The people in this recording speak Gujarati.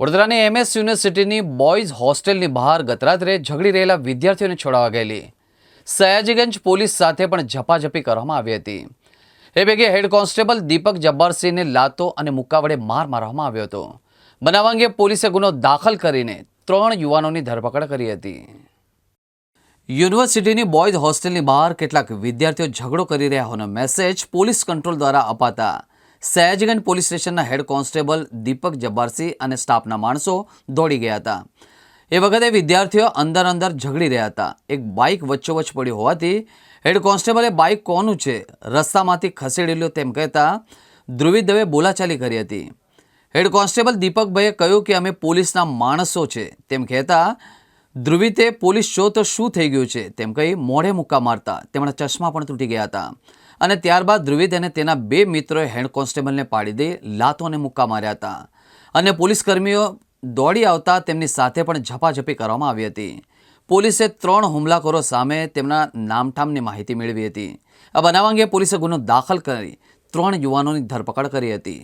વડોદરાની એમએસ યુનિવર્સિટીની બોયઝ હોસ્ટેલની બહાર ગતરાત્રે ઝઘડી રહેલા વિદ્યાર્થીઓને છોડાવવા ગયેલી. સયાજીગંજ પોલીસ સાથે પણ ઝપાઝપી કરવામાં આવી હતી. એ પૈકી હેડ કોન્સ્ટેબલ દીપક જબ્બારસિંહને લાતો અને મુક્કા વડે માર મારવામાં આવ્યો હતો. બનાવ અંગે પોલીસે ગુનો દાખલ કરીને ત્રણ યુવાનોની ધરપકડ કરી હતી. યુનિવર્સિટીની બોયઝ હોસ્ટેલની બહાર કેટલાક વિદ્યાર્થીઓ ઝઘડો કરી રહ્યા હોવાનો મેસેજ પોલીસ કંટ્રોલ દ્વારા અપાતા સયાજીગંજ પોલીસ સ્ટેશનના હેડ કોન્સ્ટેબલ દીપક જબ્બારસિંહ અને સ્ટાફના માણસો દોડી ગયા હતા. એ વખતે વિદ્યાર્થીઓ અંદર અંદર ઝઘડી રહ્યા હતા. એક બાઇક વચ્ચોવચ્ચ પડ્યું હોવાથી હેડ કોન્સ્ટેબલે બાઇક કોનું છે રસ્તામાંથી ખસેડેલું તેમ કહેતા ધ્રુવી દવે બોલાચાલી કરી હતી. હેડ કોન્સ્ટેબલ દીપકભાઈએ કહ્યું કે અમે પોલીસના માણસો છે તેમ કહેતા ધ્રુવિતે પોલીસ છો તો શું થઈ ગયું છે? તેમ કહી મોઢે મુક્કા મારતા તેમના ચશ્મા પણ તૂટી ગયા હતા. અને ત્યારબાદ ધ્રુવિત અને તેના બે મિત્રોએ હેડ કોન્સ્ટેબલને પાડી દઈ લાતોને મુક્કા માર્યા હતા. અને પોલીસ કર્મીઓ દોડી આવતા તેમની સાથે પણ ઝપાઝપી કરવામાં આવી હતી. પોલીસે ત્રણ હુમલાખોરો સામે તેમના નામઠામની માહિતી મેળવી હતી. આ બનાવ અંગે પોલીસે ગુનો દાખલ કરી ત્રણ યુવાનોની ધરપકડ કરી હતી.